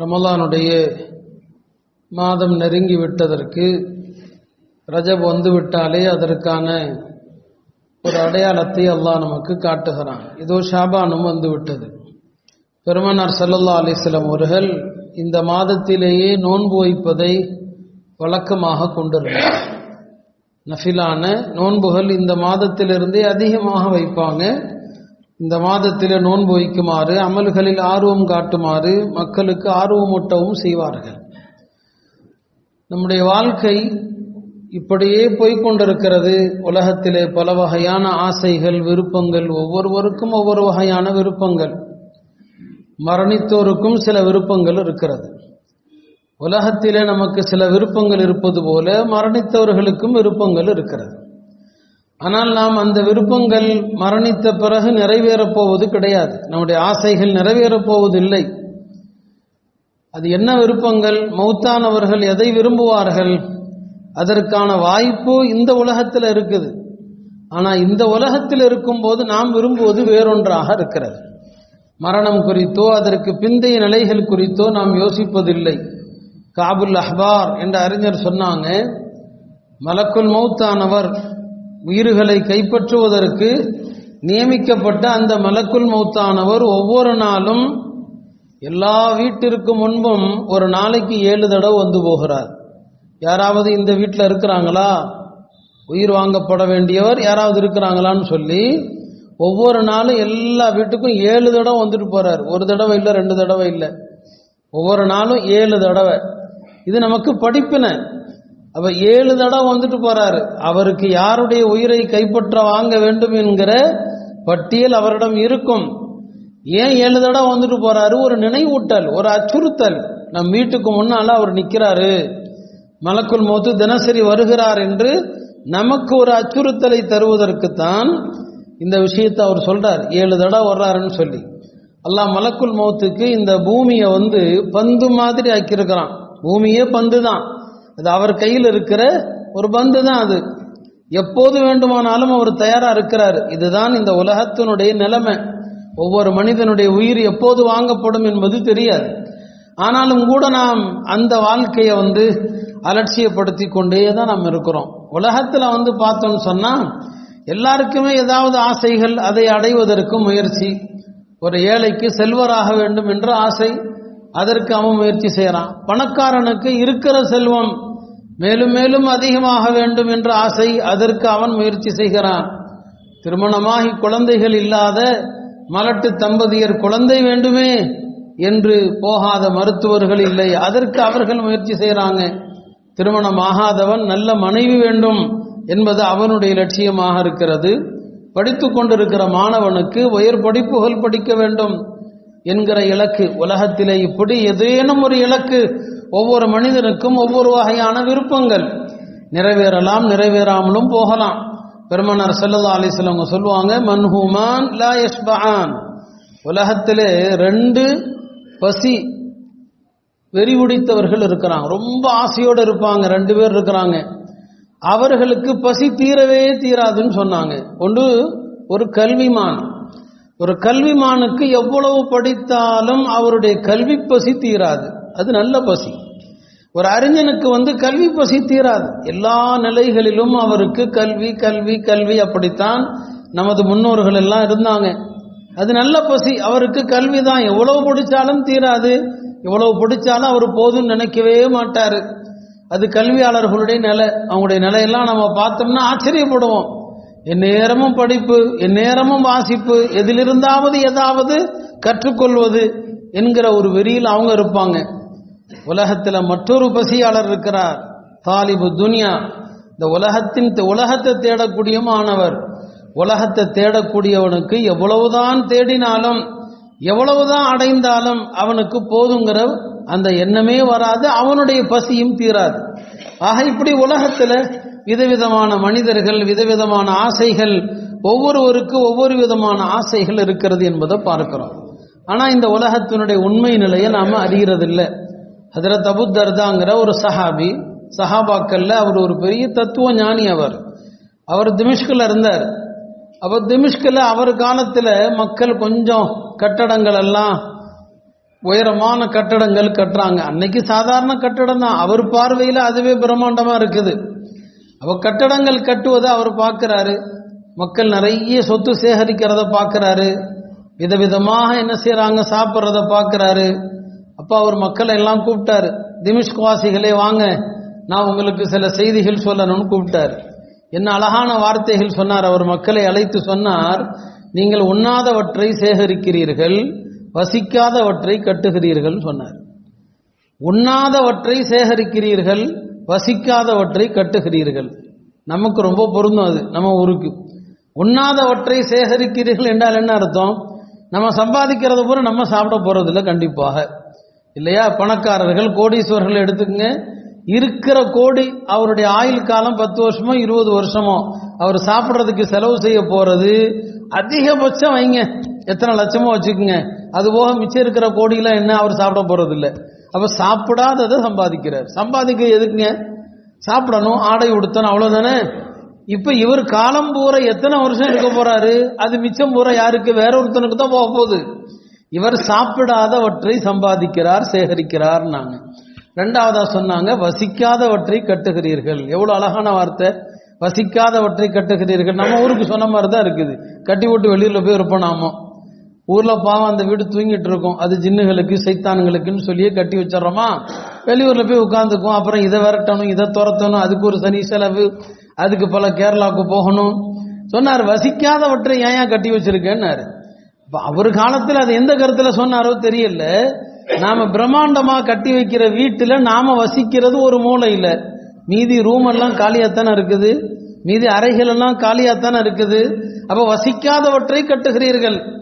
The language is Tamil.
ரமலானுடைய மாதம் நெருங்கி விட்டதற்கு ரஜப் வந்து விட்டாலே அதற்கான ஒரு அடையாளத்தை அல்லாஹ் நமக்கு காட்டுகிறான். இதோ ஷாபானும் வந்துவிட்டது பெருமனார் சல்லல்லா அலிஸ்லம் அவர்கள் இந்த மாதத்திலேயே நோன்பு வைப்பதை வழக்கமாக கொண்டிருந்தார். நஃபிலான நோன்புகள் இந்த மாதத்திலிருந்தே அதிகமாக வைப்பாங்க. இந்த மாதத்தில் நோன்பு வைக்குமாறு அமல்களில் ஆர்வம் காட்டுமாறு மக்களுக்கு ஆர்வமூட்டவும் செய்வார்கள். நம்முடைய வாழ்க்கை இப்படியே போய்கொண்டிருக்கிறது உலகத்திலே பல வகையான ஆசைகள் விருப்பங்கள் ஒவ்வொருவருக்கும் ஒவ்வொரு வகையான விருப்பங்கள். மரணித்தோருக்கும் சில விருப்பங்கள் இருக்கிறது. உலகத்திலே நமக்கு சில விருப்பங்கள் இருப்பது போல மரணித்தவர்களுக்கும் விருப்பங்கள் இருக்கிறது. ஆனால் நாம் அந்த விருப்பங்கள் மரணித்த பிறகு நிறைவேறப் போவது கிடையாது. நம்முடைய ஆசைகள் நிறைவேறப் போவதில்லை. அது என்ன விருப்பங்கள்? மௌத்தானவர்கள் எதை விரும்புவார்கள்? அதற்கான வாய்ப்பு இந்த உலகத்தில் இருக்குது. ஆனால் இந்த உலகத்தில் இருக்கும்போது நாம் விரும்புவது வேறொன்றாக இருக்கிறது. மரணம் குறித்தோ அதற்கு பிந்தைய நிலைகள் குறித்தோ நாம் யோசிப்பதில்லை. காபுல் அஹ்பார் என்ற அறிஞர் சொன்னாங்க மலக்குல் மௌத்தானவர் உயிர்களை கைப்பற்றுவதற்கு நியமிக்கப்பட்ட அந்த மலக்குள் மௌத்தானவர் ஒவ்வொரு நாளும் எல்லா வீட்டிற்கு முன்பும் ஒரு நாளைக்கு ஏழு தடவை வந்து போகிறார். யாராவது இந்த வீட்டில் இருக்கிறாங்களா? உயிர் வாங்கப்பட வேண்டியவர் யாராவது இருக்கிறாங்களான்னு சொல்லி ஒவ்வொரு நாளும் எல்லா வீட்டுக்கும் ஏழு தடவை வந்துட்டு போறார். ஒரு தடவை இல்லை ரெண்டு தடவை இல்லை. ஒவ்வொரு நாளும் ஏழு தடவை. இது நமக்கு படிப்பினை. அப்ப ஏழு தடவை வந்துட்டு போறாரு. அவருக்கு யாருடைய உயிரை கைப்பற்ற வாங்க வேண்டும் என்கிற பட்டியல் அவரிடம் இருக்கும். ஏன் ஏழு தடவை வந்துட்டு போறாரு? ஒரு நினைவூட்டல் ஒரு அச்சுறுத்தல். நம் வீட்டுக்கு முன்னால அவர் நிற்கிறாரு மலக்குள் மௌத்து தினசரி வருகிறார் என்று நமக்கு ஒரு அச்சுறுத்தலை தருவதற்குத்தான் இந்த விஷயத்தை அவர் சொல்றார். ஏழு தடவை வர்றாருன்னு சொல்லி. அல்லாஹ் மலக்குள் மௌத்துக்கு இந்த பூமியை வந்து பந்து மாதிரி ஆக்கியிருக்கிறான். பூமியே பந்து தான் அது அவர் கையில் இருக்கிற ஒரு பந்து தான் அது. எப்போது வேண்டுமானாலும் அவர் தயாரா இருக்கிறார். இதுதான் இந்த உலகத்தினுடைய நிலைமை. ஒவ்வொரு மனிதனுடைய உயிர் எப்போது வாங்கப்படும் என்பது தெரியாது. ஆனாலும் கூட நாம் அந்த வாழ்க்கையை வந்து அலட்சியப்படுத்தி கொண்டே தான் நாம் இருக்கிறோம். உலகத்தில் வந்து பார்த்தோம்னு சொன்னால் எல்லாருக்குமே ஏதாவது ஆசைகள் அதை அடைவதற்கு முயற்சி. ஒரு ஏழைக்கு செல்வராக வேண்டும் என்ற ஆசை அதற்கு அவன் முயற்சி செய்கிறான் பணக்காரனுக்கு இருக்கிற செல்வம் மேலும் மேலும் அதிகமாக வேண்டும் என்ற ஆசை அதற்கு அவன் முயற்சி செய்கிறான். திருமணமாகி குழந்தைகள் இல்லாத மலட்டு தம்பதியர் குழந்தை வேண்டுமே என்று போகாத மருத்துவர்கள் இல்லை. அதற்கு அவர்கள் முயற்சி செய்கிறாங்க. திருமணம் ஆகாதவன் நல்ல மனைவி வேண்டும் என்பது அவனுடைய லட்சியமாக இருக்கிறது. படித்து கொண்டிருக்கிற மாணவனுக்கு உயர் படிப்புகள் படிக்க வேண்டும் என்கிற இலக்கு. உலகத்திலே இப்படி ஏதேனும் ஒரு இலக்கு ஒவ்வொரு மனிதனுக்கும் ஒவ்வொரு வகையான விருப்பங்கள். நிறைவேறலாம் நிறைவேறாமலும் போகலாம். பெருமனார் சல்லா அலிஸ்லவங்க சொல்லுவாங்க மன்ஹூமான் லா யஷ்பஹான். உலகத்திலே ரெண்டு பசி வெறி உடித்தவர்கள் இருக்கிறாங்க. ரொம்ப ஆசையோடு இருப்பாங்க ரெண்டு பேர் இருக்கிறாங்க. அவர்களுக்கு பசி தீரவே தீராதுன்னு சொன்னாங்க. ஒன்று ஒரு கல்விமான். ஒரு கல்விமானுக்கு எவ்வளவு படித்தாலும் அவருடைய கல்வி பசி தீராது. அது நல்ல பசி. ஒரு அறிஞனுக்கு வந்து கல்வி பசி தீராது. எல்லா நிலைகளிலும் அவருக்கு கல்வி கல்வி கல்வி அப்படித்தான் நமது முன்னோர்கள் எல்லாம் இருந்தாங்க. அது நல்ல பசி. அவருக்கு கல்வி தான். எவ்வளவு பிடிச்சாலும் தீராது. எவ்வளவு பிடிச்சாலும் அவர் போதும்னு நினைக்கவே மாட்டார். அது கல்வியாளர்களுடைய நிலை. அவங்களுடைய நிலையெல்லாம் நம்ம பார்த்தோம்னா ஆச்சரியப்படுவோம். என் நேரமும் படிப்பு என் நேரமும் வாசிப்பு எதிலிருந்தாவது ஏதாவது கற்றுக்கொள்வது என்கிற ஒரு வெறியில் அவங்க இருப்பாங்க. உலகத்தில் மற்றொரு பசியாளர் இருக்கிறார். தாலிபு துனியா. இந்த உலகத்தின் உலகத்தை தேடக்கூடிய மாணவர். உலகத்தை தேடக்கூடியவனுக்கு எவ்வளவுதான் தேடினாலும் எவ்வளவுதான் அடைந்தாலும் அவனுக்கு போதுங்கிற அந்த எண்ணமே வராது அவனுடைய பசியும் தீராது. ஆக இப்படி உலகத்தில் விதவிதமான மனிதர்கள் விதவிதமான ஆசைகள் ஒவ்வொருவருக்கு ஒவ்வொரு விதமான ஆசைகள் இருக்கிறது என்பதை பார்க்கிறோம். ஆனால் இந்த உலகத்தினுடைய உண்மை நிலையை நாம் அறிகிறதில்லை. ஹதரத் அபுத்தர்தாங்கிற ஒரு சஹாபி சஹாபாக்கல்ல அவர் ஒரு பெரிய தத்துவ ஞானி அவர். அவர் திமிஷ்கில் இருந்தார். அவர் திமிஷ்கில் அவர் காலத்தில் மக்கள் கொஞ்சம் கட்டடங்கள் எல்லாம் உயரமான கட்டடங்கள் கட்டுறாங்க. அன்னைக்கு சாதாரண கட்டடம் தான். அவர் பார்வையில் அதுவே பிரம்மாண்டமா இருக்குது. அவ கட்டடங்கள் கட்டுவதை அவர் பார்க்கிறாரு. மக்கள் நிறைய சொத்து சேகரிக்கிறத பார்க்கிறாரு. விதவிதமாக என்ன செய்கிறாங்க சாப்பிட்றத பார்க்குறாரு. அப்ப அவர் மக்களை எல்லாம் கூப்பிட்டாரு திமிஷ்குவாசிகளே வாங்க நான் உங்களுக்கு சில செய்திகள் சொல்லணும்னு கூப்பிட்டாரு. என்ன அழகான வார்த்தைகள் சொன்னார் அவர் மக்களை அழைத்து சொன்னார் நீங்கள் உண்ணாதவற்றை சேகரிக்கிறீர்கள் வசிக்காதவற்றை கட்டுகிறீர்கள் சொன்னார். உண்ணாதவற்றை சேகரிக்கிறீர்கள் வசிக்காதவற்றை கட்டுகிறீர்கள். நமக்கு ரொம்ப பொருந்தும் அது நம்ம ஊருக்கு. உண்ணாதவற்றை சேகரிக்கிறீர்கள் என்றால் என்ன அர்த்தம்? நம்ம சம்பாதிக்கிறது பூரா நம்ம சாப்பிட போறதில்ல கண்டிப்பாக. இல்லையா? பணக்காரர்கள் கோடீஸ்வரர்கள் எடுத்துக்கங்க. இருக்கிற கோடி அவருடைய ஆயுள் காலம் பத்து வருஷமோ இருபது வருஷமோ அவர் சாப்பிட்றதுக்கு செலவு செய்ய போறது அதிகபட்சம் வைங்க. எத்தனை லட்சமோ வச்சுக்கோங்க. அது போக மிச்சம் இருக்கிற கோடிலாம் என்ன? அவர் சாப்பிட போறது இல்லை அப்ப சாப்பிடாததை சம்பாதிக்கிறார். சம்பாதிக்க எதுக்குங்க? சாப்பிடணும் ஆடை உடுத்தணும் அவ்வளவுதானே? இப்ப இவர் காலம் பூரா எத்தனை வருஷம் இருக்க போறாரு? அது மிச்சம் பூரா யாருக்கு? வேற ஒருத்தனுக்கு தான் போக போகுது. இவர் சாப்பிடாதவற்றை சம்பாதிக்கிறார் சேகரிக்கிறார் நாங்க. ரெண்டாவதா சொன்னாங்க வசிக்காதவற்றை கட்டுகிறீர்கள். எவ்வளவு அழகான வார்த்தை. வசிக்காதவற்றை கட்டுகிறீர்கள். நம்ம ஊருக்கு சொன்ன மாதிரி தான் இருக்குது. கட்டி விட்டு வெளியில போய் இருப்போம் நாமோ. ஊர்ல பாவம் அந்த வீடு தூங்கிட்டு இருக்கும். அது ஜின்னுகளுக்கு சைத்தானுங்களுக்குன்னு சொல்லியே கட்டி வச்சிடறோமா? வெளியூர்ல போய் உட்காந்துக்கும் அப்புறம் இதை விரட்டணும் இதை துரத்தணும். அதுக்கு ஒரு சனி செலவு. அதுக்கு பல கேரளாவுக்கு போகணும். சொன்னார் வசிக்காதவற்றை ஏன் ஏன் கட்டி வச்சிருக்கேன்னாரு? அவர் காலத்தில் அது எந்த கருத்துல சொன்னாரோ தெரியல. நாம பிரம்மாண்டமா கட்டி வைக்கிற வீட்டுல நாம வசிக்கிறது ஒரு மூலையில. மீதி ரூம் எல்லாம் காலியாத்தானே இருக்குது? மீதி அறைகள் எல்லாம் காலியாத்தானே இருக்குது? அப்ப வசிக்காதவற்றை கட்டுகிறீர்கள்.